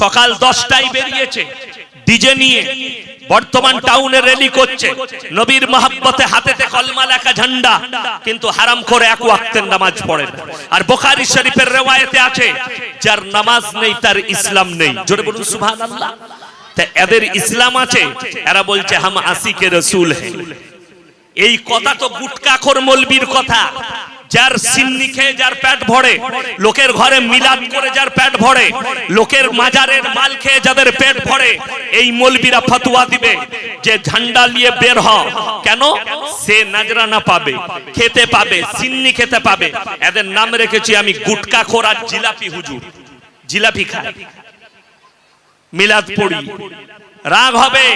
সকাল দশটায় বেরিয়েছে, ডিজে নিয়ে বর্তমান টাউনে র্যালি করছে। নবীর মহাব্বতে হাতেতে কলমা লেখা ঝান্ডা, কিন্তু হারাম করে এক ওয়াক্তের নামাজ পড়ে আর বোখারি শরীফের রেওয়ায়েতে আছে, যার নামাজ নেই, তার ইসলাম নেই। জোরে বলুন, সুবহানাল্লাহ। তা এদের ইসলাম আছে, এরা বলছে, হাম আসিকে রসুল এই কথা তো গুটকাখোর মলবির কথা। যার সিন্নি খেয়ে যার পেট ভরে, লোকের ঘরে মিলাদ করে যার পেট ভরে, লোকের মাজারের মাল খেয়ে যাদের পেট ভরে, এই মলবিরা ফতুয়া দিবে যে ঝান্ডা নিয়ে বের হ। কেন? সে নাজরানা পাবে, খেতে পাবে, সিন্নি খেতে পাবে। এদের নাম রেখেছি আমি গুটকাখোর আর জিলাপি হুজুর। জিলাপি খায়। মিলাদ পড়ি। রাগ হবে।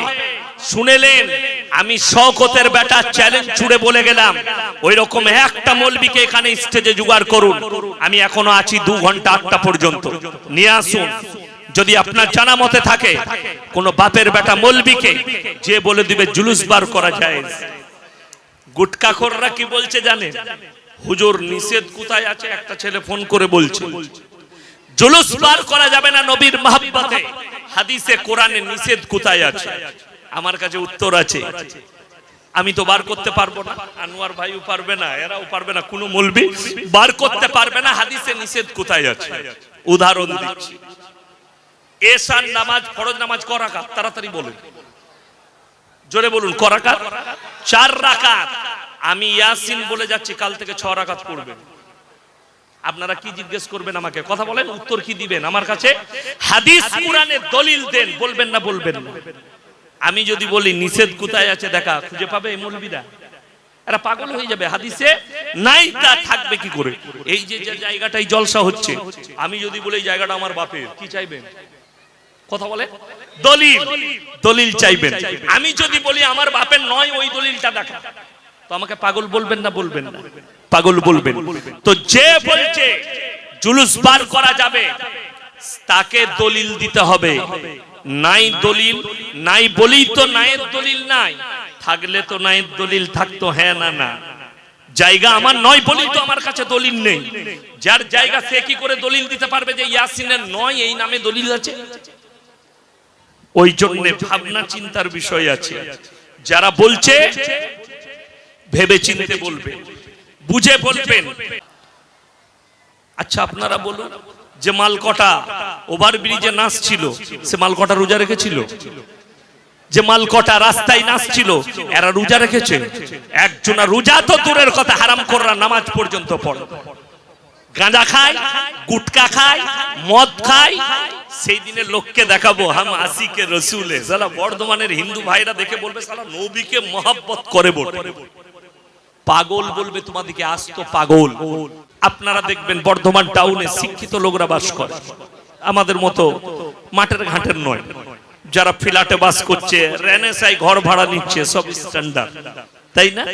শুনেলেন, আমি শওকতের বেটা চ্যালেঞ্জ ছুড়ে বলে গেলাম। ওই রকম একটা মলবিকে এখানে স্টেজে জোগাড় করুন। আমি এখনও আছি দু ঘণ্টা আটটা পর্যন্ত। নিয়ে আসুন। যদি আপনার জানা মতে থাকে, কোন বাপের বেটা মলবিকে যে বলে দিবে জুলুস বার করা যায়। গুটকাখোররা কি বলছে জানে হুজুর নিষেধ কোথায় আছে? একটা ছেলে ফোন করে বলছে। জুলুস বার করা যাবে না নবীর মহাব্বতে। হাদিসে কোরআনে নিষেধ কোথায় আছে? আমার কাছে উত্তর আছে। আমি তো বার করতে পারব না। আনোয়ার ভাইও পারবে না, এরাও পারবে না, কোনো মলবি বার করতে পারবে না, হাদিসে নিষেধ কোথায় আছে? উদাহরণ দিচ্ছি। এসান নামাজ, ফরজ নামাজ করাকাত তাড়াতাড়ি বলুন। জোরে বলুন করাকাত চার রাকাত। আমি ইয়াসিন বলে যাচ্ছি, কাল থেকে ছ রাকাত পড়বেন আপনারা কি জিজ্ঞেস করবেন আমাকে? কথা বলেন, উত্তর কি দিবেন? আমার কাছে হাদিস, কোরআনের দলিল দেন, বলবেন না বলবেন না। আমি যদি বলি নিষেধ কোথায় আছে দেখা খুঁজে পাবে এই মৌলবীরা? এরা পাগল হয়ে যাবে। হাদিসে নাই তা থাকবে কি করে? এই যে জায়গাটাই জলসা হচ্ছে আমি যদি বলি জায়গাটা আমার বাপের কি চাইবেন? কথা বলে? দলিল। দলিল চাইবেন। আমি যদি বলি আমার বাপের নয় ওই দলিলটা দেখা। তো আমাকে পাগল বলবেন না বলবেন না? পাগল বলবেন। তো যে বলছে জুলুস বার করা যাবে তাকে দলিল দিতে হবে। নাই দলিল, নাই বলি তো নায়ের দলিল নাই। থাকলে তো নায়ের দলিল থাকতো হ্যাঁ না না। জায়গা আমার নয় বলি তো আমার কাছে দলিল নেই। যার জায়গা সে কি করে দলিল দিতে পারবে যে ইয়াসিনের নয় এই নামে দলিল আছে? ওই জন্য ভাবনা চিন্তার বিষয় আছে। যারা বলছে ভেবে চিনতে বলবে, বুঝে বলবেন। আচ্ছা আপনারা বলুন। যে মালকটা ওভার ব্রিজে নাচছিল, সে মালকটা রোজা রেখেছিল। যে মালকটা রাস্তায় নাচছিল, এরা রোজা রেখেছে। একজনা রোজা তো দূরের কথা, হারাম করা নামাজ পর্যন্ত পড়ে। গাঁজা খায়, গুটকা খায়, মদ খায়, সেই দিনে লোককে দেখাবো, হাম আসিকে রসুলে। সালা বর্ধমানের হিন্দু ভাইরা দেখে বলবে, সালা নবীকে মহাব্বত করে বলবে। পাগল বলবে তোমাদেরকে আসতো পাগল। আপনারা দেখবেন বর্ধমান টাউনে শিক্ষিত লোকরা বাস করে। আমাদের মতো মাঠের ঘাটের নয়। যারা ফ্ল্যাটে বাস করছে রেনেসাই ঘর ভাড়া নিচ্ছে, সব স্ট্যান্ডার্ড তাই না?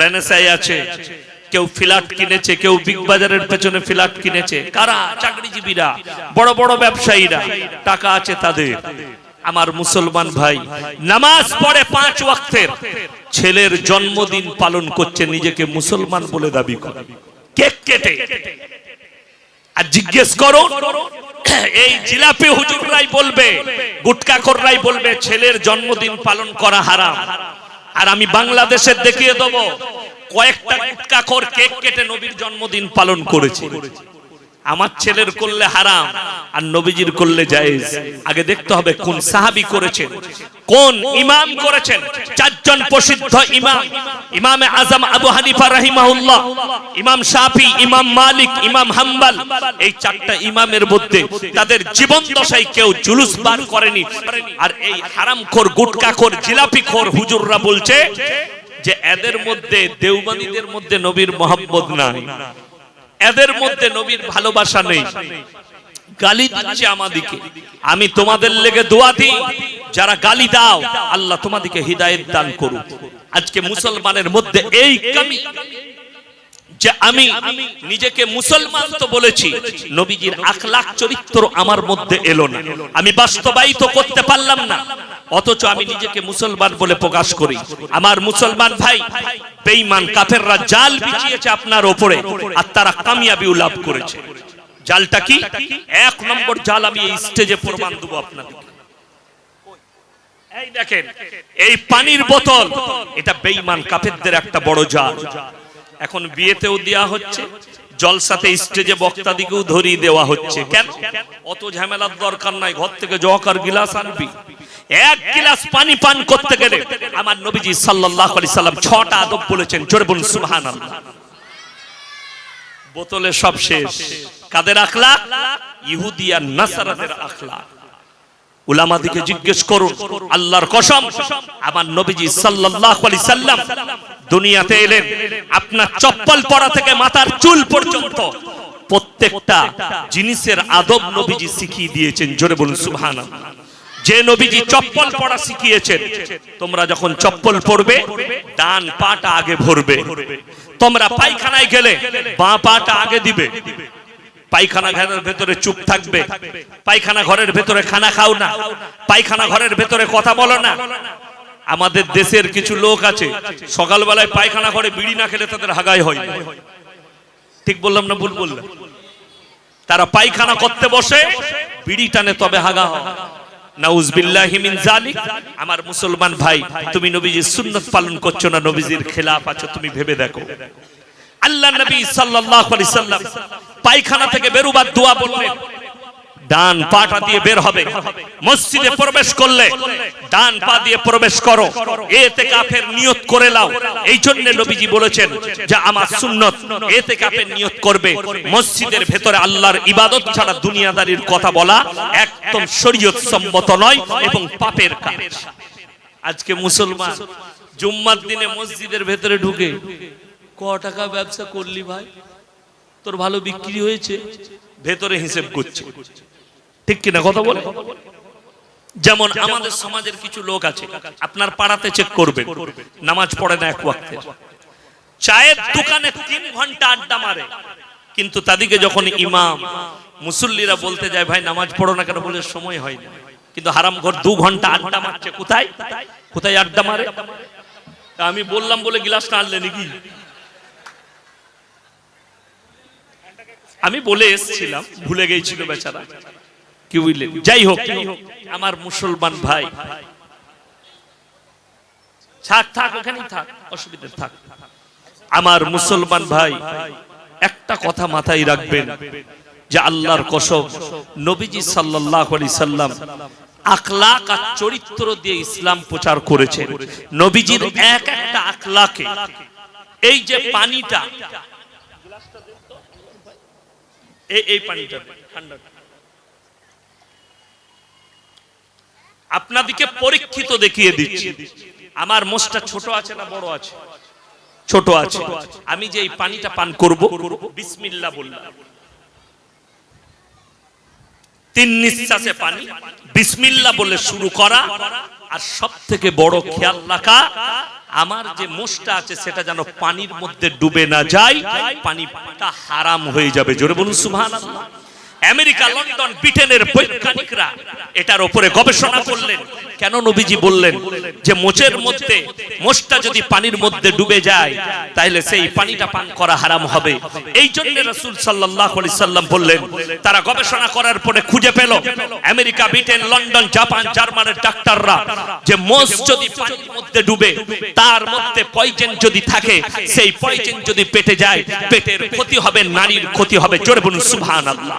রেনেসাই আছে, কেউ ফ্ল্যাট কিনেছে, কেউ বিগ বাজারের পেছনে ফ্ল্যাট কিনেছে। কারা? চাকরিজীবীরা, বড় বড় ব্যবসায়ীরা। টাকা আছে তাদের। আমার মুসলমান ভাই, নামাজ পড়ে পাঁচ ওয়াক্তের। ছেলের জন্মদিন পালন করছে, নিজেকে মুসলমান বলে দাবি করে। কেক কেটে। আর জিজ্ঞেস করো, এই জিলাপি হুজুররাই বলবে গুটকা কররাই বলবে, ছেলের জন্মদিন পালন করা হারাম। আর আমি বাংলাদেশের দেখিয়ে দেব, কয়েকটা গুটকা কর কেক কেটে নবীর জন্মদিন পালন করেছে। আমার ছেলের করলে হারাম, আর নবীজির করলে জায়েজ। আগে দেখতে হবে কোন সাহাবী করেছেন, কোন ইমাম করেছেন। চারজন প্রসিদ্ধ ইমাম, ইমামে আজম আবু হানিফা রাহিমাহুল্লাহ, ইমাম শাফি, ইমাম মালিক, ইমাম হাম্বল, এই চারটা ইমামের মধ্যে তাদের জীবন দশায় কেউ জুলুস বার করেনি। আর এই হারামখোর, গুটকাখোর, জিলাপিখোর হুজুররা বলছে যে, এদের মধ্যে দেওবানীদের মধ্যে নবীর মোহাম্মদ নাই। এদের মধ্যে নবীর ভালোবাসা নেই। গালি দিচ্ছে আমাদিকে। আমি তোমাদের লেগে দোয়া দিই। যারা গালি দাও, আল্লাহ তোমাদিকে হৃদায়ত দান করুক। আজকে মুসলমানের মধ্যে এই কমি যে আমি নিজেকে মুসলমান তো বলেছি, নবীজির আখলাখ চরিত্র আমার মধ্যে এলো না। আমি বাস্তবায়িত করতে পারলাম না। অথচ আমি নিজেকে মুসলমান বলে প্রকাশ করি। আমার মুসলমান ভাই বেঈমান কাফেররা জাল বিছিয়েছে আপনার ওপরে আর তারা কামিয়াবি লাভ করেছে। জালটা কি? এক নম্বর জাল আমি এই স্টেজে প্রমাণ দেবো আপনাদেরকে। এই দেখেন, এই পানির বোতল, এটা বেঈমান কাফেরদের একটা বড় জাল। এখন বিয়েতেও দেয়া হচ্ছে, জলসাতে স্টেজে বক্তাদিকেও ধরিয়ে দেওয়া হচ্ছে। কেন? অত ঝামেলার দরকার নাই, ঘর থেকে জকার গিলাস আনবি। এক গিলাস পানি পান করতে গেলে আমার নবীজি সাল্লাল্লাহু আলাইহি সাল্লাম ছটা আদব বলেছেন, জোরে বলুন, সুবহানাল্লাহ। বোতলে সব শেষ। কাদের আখলাক? ইহুদি আর নাসারাদের আখলাক। উলামাদিকে জিজ্ঞেস করুন, আল্লাহর কসম, আমার নবীজি সাল্লাল্লাহু আলাইহি সাল্লাম দুনিয়াতে এলেন, আপনার চপ্পল পরা থেকে মাথার চুল পর্যন্ত প্রত্যেকটা জিনিসের আদব নবীজি শিখিয়ে দিয়েছেন, জোরে বলুন, সুবহানাল্লাহ। যে নবীজি চপ্পল পরা শিখিয়েছেন, তোমরা যখন চপ্পল পরবে, ডান পাটা আগে ভরবে। তোমরা পায়খানায় গেলে বাঁ পাটা আগে দিবে। পায়খানা ঘরের ভেতরে চুপ থাকবে। পায়খানা ঘরের ভেতরে খানা খাও না। পায়খানা ঘরের ভেতরে কথা বলো না। আমাদের দেশের কিছু লোক আছে, সকালবেলায় পায়খানা ঘরে বিড়ি না খেলে তাদের হাগাই হয়। ঠিক বললাম না ভুল বললাম? তারা পায়খানা করতে বসে, বিড়ি টানে তবে হাগা হয়। জালিক আমার মুসলমান ভাই তুমি নবীজির সুন্নাত পালন করছ না নবীজির খেলাফ আছো তুমি ভেবে দেখো। আল্লাহ নবী সাল্লাল্লাহু আলাইহি সাল্লাম পায়খানা থেকে বেরুবার দোয়া বললেন। ডান পাটা দিয়ে বের হবে। মসজিদে প্রবেশ করলে ডান পা দিয়ে প্রবেশ করো। এতে কাফের নিয়ত করে লাও এই জন্য নবীজি বলেছেন যে আমার সুন্নত এতে কাফের নিয়ত করবে। মসজিদের ভেতরে আল্লাহর ইবাদত ছাড়া দুনিয়াদারির কথা বলা একদম শরীয়ত সম্মত নয় এবং পাপের কাজ। আজকে মুসলমান জুম্মার দিনে মসজিদের ভেতরে ঢুকে, ক টাকা ব্যবসা করলি ভাই? তোর ভালো বিক্রি হয়েছে? ভেতরে হিসেব করছে। ঠিক কিনা কথা বলে? যেমন আমাদের সমাজের কিছু লোক আছে, আপনার পাড়াতে চেক করবে নামাজ পড়ে না এক ওয়াক্তে। চায়ের দোকানে তিন ঘণ্টা আড্ডা মারে, কিন্তু তাদিকে যখন ইমাম মুসল্লিরা বলতে যায়, ভাই, নামাজ পড়ো না কেন? বলে, সময় হয় না। কিন্তু হারাম ঘর দু ঘণ্টা আড্ডা মারছে। কোথায়? কোথায় আড্ডা মারে? আমি বললাম বলে গিলাসটা আনলে নাকি? আমি বলে এসেছিলাম, ভুলে গেছিল বেচারা। কি বুঝলেন যাই হোক, আমার মুসলমান ভাই। থাক থাক, ওখানেই থাক, অসুবিধা থাক। আমার মুসলমান ভাই, একটা কথা মাথায় রাখবেন। যে আল্লাহর কসম, নবীজি সাল্লাল্লাহু আলাইহি সাল্লাম আখলাক আর চরিত্র দিয়ে ইসলাম প্রচার করেছেন নবীজির এক একটা আখলাকে, এই যে পানিটা, এই পানিটা আপনাদিকে পরীক্ষিত দেখিয়ে দিচ্ছি। আমার মোষটা ছোট আছে না বড় আছে? ছোট আছে। আমি যে এই পানিটা পান করব, বিসমিল্লাহ বললাম। তিন নিঃশ্বাসে পানি বিসমিল্লা বলে শুরু করা, আর সব থেকে বড় খেয়াল রাখা, আমার যে মোষটা আছে সেটা যেন পানির মধ্যে ডুবে না যায়, পানিটা হারাম হয়ে যাবে। জোরে বলুন, সুবহানাল্লাহ। আমেরিকা, লন্ডন, ব্রিটেনের বৈজ্ঞানিকরা এটার উপরে গবেষণা করলেন। কেন নবীজি বললেন যে মোচের মধ্যে মোষটা যদি পানির মধ্যে ডুবে যায় তাহলে সেই পানিটা পান করা হারাম হবে। এই জন্য রাসূল আলাইহি সাল্লাম বললেন, তারা গবেষণা করার পরে খুঁজে পেল আমেরিকা, ব্রিটেন, লন্ডন, জাপান, জার্মানের ডাক্তাররা যে মোষ যদি পানির মধ্যে ডুবে, তার মধ্যে পয়জেন যদি থাকে, সেই পয়জেন যদি পেটে যায়, পেটের ক্ষতি হবে, নারীর ক্ষতি হবে। জোরে বলুন, সুবহানাল্লাহ।